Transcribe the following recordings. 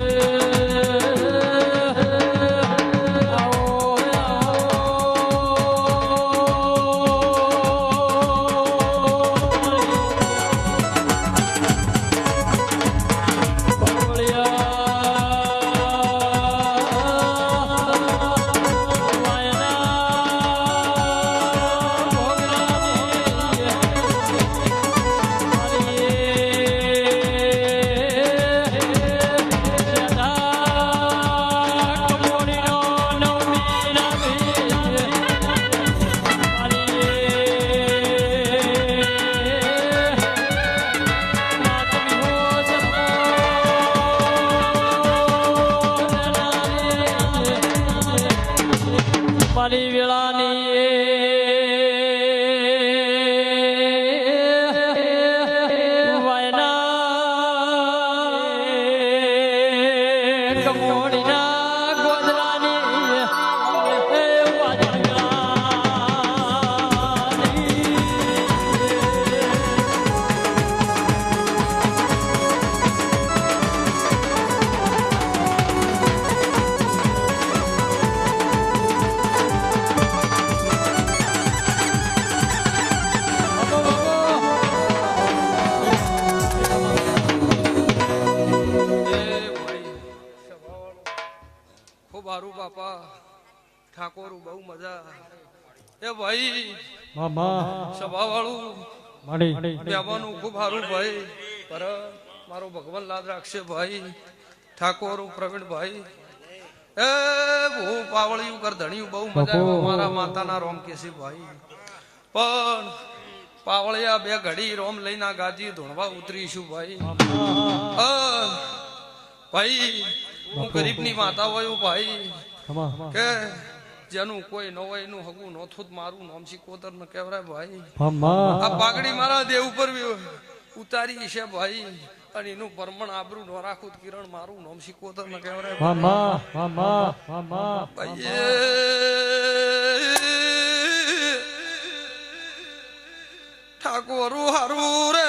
મારી ઠાકોર બહુ મજા એ ભાઈ મામા. સભા વાળું બેવાનું ખૂબ સારું ભાઈ. પર મારો ભગવાન લાદ રાખશે ભાઈ. ઠાકોર પ્રવીણભાઈ એ બહુ પાવળિયું કર ધણિયું બહુ મજા. મારા માતાના રોમ કેસી ભાઈ. પણ પાવળિયા બે ઘડી રોમ લઈને ગાજી ધોણવા ઉતરીશું ભાઈ. ભાઈ હું ગરીબની માતા હોય ભાઈ. કે જેનું કોઈ ન હોય એનું હગું નોથું જ મારું નામ કોતર ન કહેવાય ભાઈ આ પાઘડી મારા દેવ ઉપર ઉતારી છે ભાઈ. અને એનું પરમણ આબરું ન રાખું કિરણ મારું નામ સિકોતર ન કહેવાય ઠાકોરું હારું રે.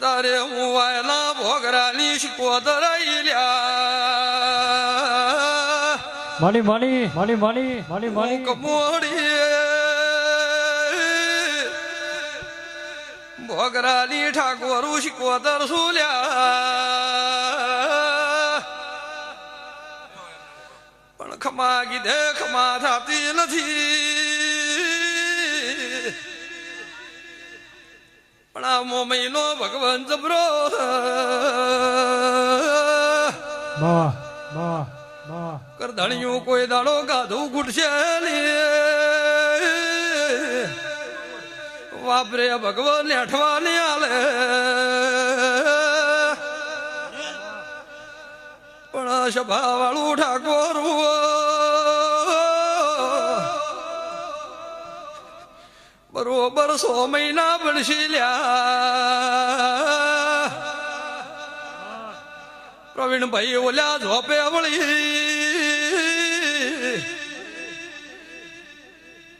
તારે હું વાયલા ભોગરાની શિકોતર લ્યા માડી માડી માડી માડી માડી માડી. કમોડી ભોગરાની ઠાકોરું શિકોતર સુલ્યા. પણ ખમા કીધે ખમા થતી નથી. આ મોમઈનો ભગવાન જબરો મા મા મા કરધણિયું કોઈ દાડો ગાધું ગુટશે ને વાપરે ભગવાન ને આલે પણ સભા વાળું ઠાકોર બરોબર સો મહિના બનશી લ્યા. પ્રવીણભાઈ ઓલ્યા ઝોપે વળી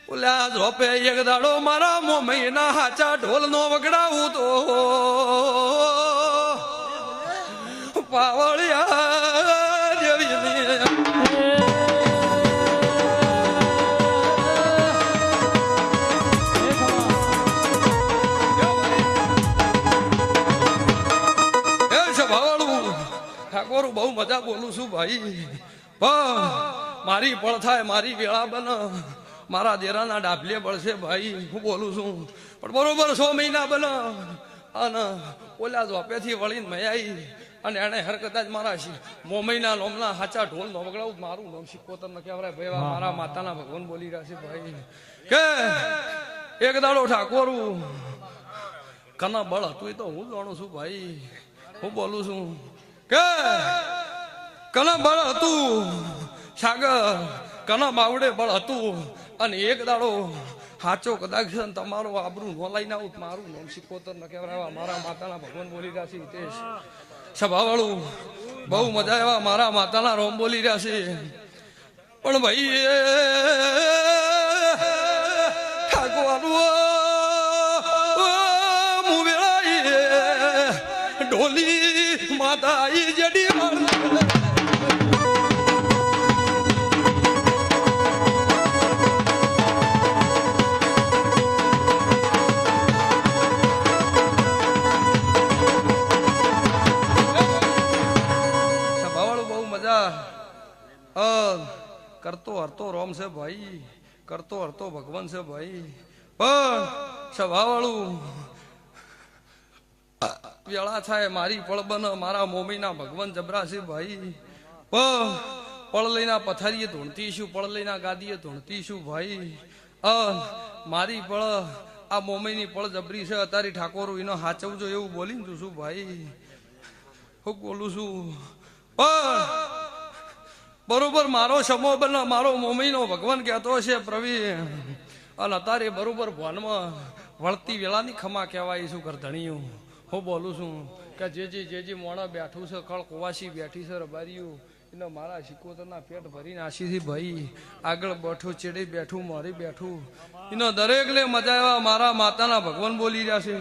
ઓલ્યા ઝોપે એક દાડો મારા મો મહિના હાચા ઢોલ નો વગડાવું તો. પાવળિયા. મજા બોલું છું ભાઈ. પણ મારી પળ થાય મારી વેળા બન. મારા દેરાના ડાભલે બળશે ભાઈ હું બોલું છું. પણ બરોબર સો મહિના બન. અને ઓલા ઝોપેથી વળીને મયાઈ અને એને હરકત જ મારા મોમઈના લોમના હાચા ઢોલ નો વગડાવું મારું નામ શીખોતર ન કહેવાય. ભાઈ મારા માતાના ભગવાન બોલી રહ્યા છે ભાઈ. કે એક દાડો ઠાકોરું. કના બળ હતું એ તો હું જાણું છું ભાઈ. હું બોલું છું. કે કના બળ હતું, સાગર કના બાવડે બળ હતું, અને એક દાડો સાચો કદાચ ને તમારો આબરું ન લઈને આવું, મારું નોમ સિકોતર ન કહેવાય મારા માતાના ભગવાન બોલી રહ્યા છે હિતેશ. સભાવાળું, બહુ મજા આવ્યા મારા માતાના રોમ બોલી રહ્યા છે. પણ ભાઈ એ ઢોલી માતા ઈ જડી કરતો હરતો રોમ છે ભાઈ કરતો હરતો ભગવાન છે ભાઈ પણ સભાવાળું વેળા થાય, મારી પળબન મારા મોમીના ભગવાન જબરા છે ભાઈ પળ લઈના પથારીએ ધૂણતી શું પળ લઈના ગાદીએ ધૂણતી શું ભાઈ. અ, મારી પળ, આ મોમીની પળ જબરી છે અત્યારે ઠાકોર એનો હાચવજો એવું બોલીને તું શું ભાઈ. હું બોલું છું પણ બરોબર મારો સમો બને, મારો મમ્મીનો ભગવાન કહેતો છે પ્રવીણ. અને અત્યારે બરોબર ભવનમાં વળતી વેળાની ખમા કહેવાય શું કર ધણીયું હું બોલું છું કે જે જે જે જે મોણા બેઠું છે, કળ કોવાસી બેઠી છે રબારીયું એટલે મારા શિકોતરના પેટ ભરીને આશીથી ભાઈ. આગળ બેઠું, ચેડી બેઠું, મારી બેઠું. એનો દરેકને મજા આવ્યા મારા માતાના ભગવાન બોલી રહ્યા છે.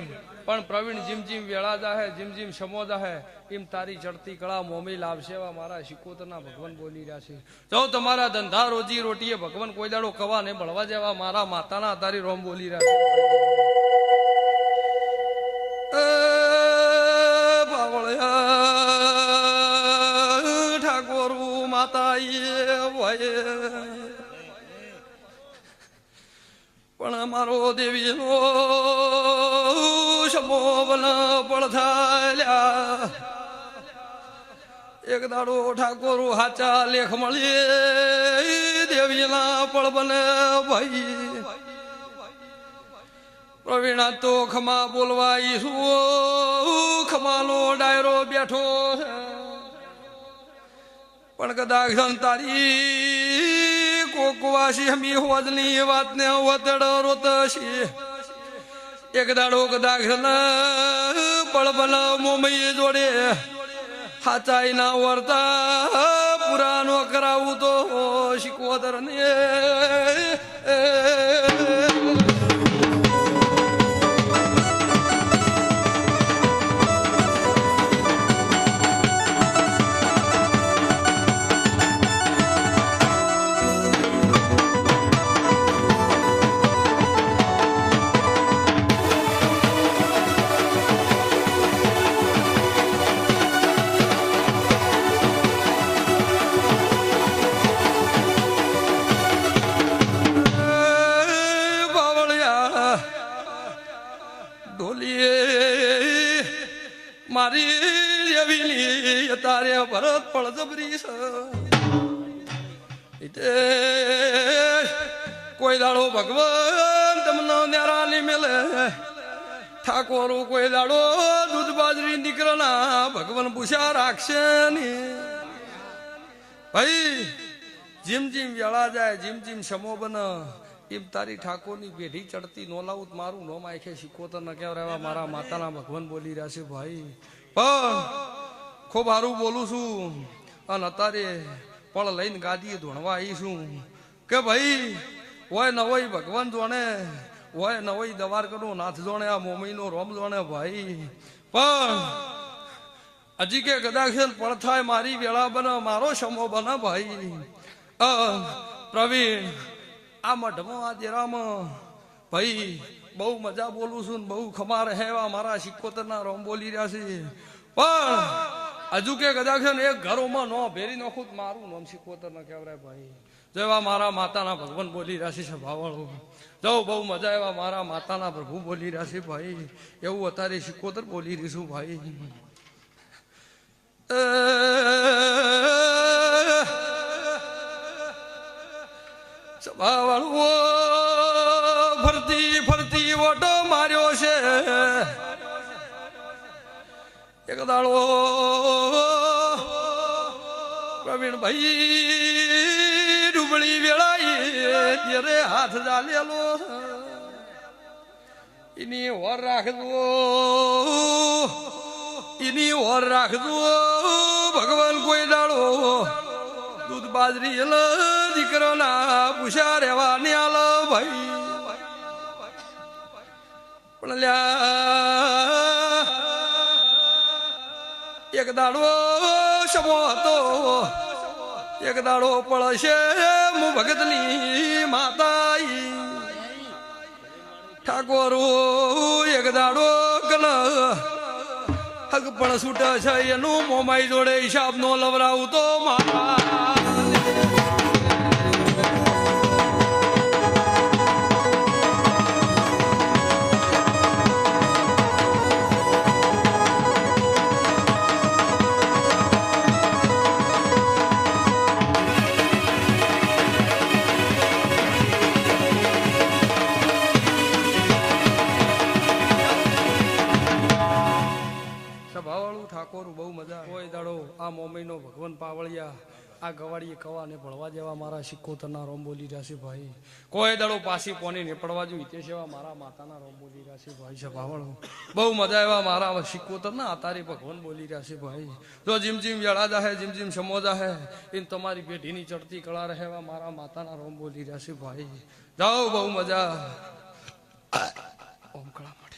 પણ પ્રવીણ જીમ જીમ વેળા જાહે, જીમ જીમ સમો જાહે, એમ તારી ચડતી કળા મોમી લાવશે એવા મારા શિકોતરના ભગવાન બોલી રહ્યા છે. જો તમારા ધંધા રોજી રોટીએ ભગવાન કોઈ દાડો કવા ને ભળવા જેવા મારા માતાના તારી રોમ બોલી રહ્યા છે. અમારો દેવીનો સમોવન પડથાલ્યા એક દાડો ઠાકોર હાચા લેખ મળી દેવીના પળ બને ભાઈ. પ્રવીણા તો ખમા બોલવા ઈશું ખમાનો ડાયરો બેઠો પણ કદાચ સંતારી કોકવાસી હમી હોદની વાતને વતડ રોતશી. એક દાડો કદાચ પળપલ મોમઈ જોડે. હાચાઈ ના વર્તા પુરાનો કરાવું તો શીખવતર ને તારે ભરત પળ જબરી છે કોઈ દાડો ભગવાન તમને ન્યારાની મેલે. ઠાકોરો કોઈ દાડો દૂધ બાજરી દીકરાના ભગવાન પૂછા રાખશે ને ભાઈ, જીમ જીમ વેળા જાય, જીમ જીમ સમો બન, એમ તારી ઠાકોરની પેઢી ચડતી નોલાઉત મારું નો શીખો તો ન કહેવા રહેવા મારા માતાના ભગવાન બોલી રહ્યા છે, ભાઈ. પણ ખૂબ સારું બોલું છું. અને અત્યારે પણ લઈને ગાદીએ ધોણવા આવી છું. કે ભાઈ, હોય ન ભગવાન જોણે, હોય ન દવાર કરું નાથ જોણે, આ મોમીનો રોમ જોણે ભાઈ. પણ હજી કે કદાચ પળ થાય મારી વેળા બને, મારો સમો બને ભાઈ. પ્રવીણ, આ મઢમાં, આ દેરામાં ભાઈ બહુ મજા બોલું છું ને બહુ ખમાર હેવા મારા સિક્કોતરના રોમ બોલી રહ્યા છે. પણ હજુ કે કદાચ ને એક ઘરોમાં નો ભેરી નો ખુદ મારું નામ શીખવતર ન કહેવાય ભાઈ. જેવા મારા માતાના ભગવાન બોલી રહ્યા છે સભાવાળો જવું બહુ મજા એવા મારા માતાના પ્રભુ બોલી રહ્યા છે ભાઈ. એવું અત્યારે શીખવતર બોલી રહીશું ભાઈ. સભાવાળું ફરતી ફરતી ઓટો માર્યો છે. એક દાડો પ્રવીણભાઈ ડુબળી વેળાઈ ત્યારે હાથ ચાલેલો એની ઓર રાખજો. એની ઓર રાખજો. ભગવાન કોઈ દાડો દૂધ બાજરી એલ દીકરાના પૂછા રહેવા ને આલ ભાઈ. પણ લ્યા, એક દાડો સમો હતો એક દાડો પડશે હું ભગતની માતા ઠાકોર, એક દાડો કલ. હગ પણ છૂટે છે એનું મોમાઈ જોડે હિસાબ નો લવરાવું તો મગન પાવળિયા, આ ગવાડીએ કવા ને ભળવા જેવા મારા સિક્કોતરના રોંબોલી રાશી ભાઈ. કોઈ દડો પાસી પોની નીપડવા જોઈએ, તે સેવા મારા માતાના રોંબોલી રાશી ભાઈ છે ભાવળો બહુ મજા એવા મારા સિક્કોતરના આતારી ભગવાન બોલી રહ્યા છે ભાઈ. જો જીમ જીમ વેળા જાહે, જીમ જીમ સમો હે એમ તમારી પેઢીની ચડતી કળા રહેવા મારા માતાના રોમ બોલી રહ્યા છે ભાઈ. જાઓ, બહુ મજા. ઓમ કળા માટે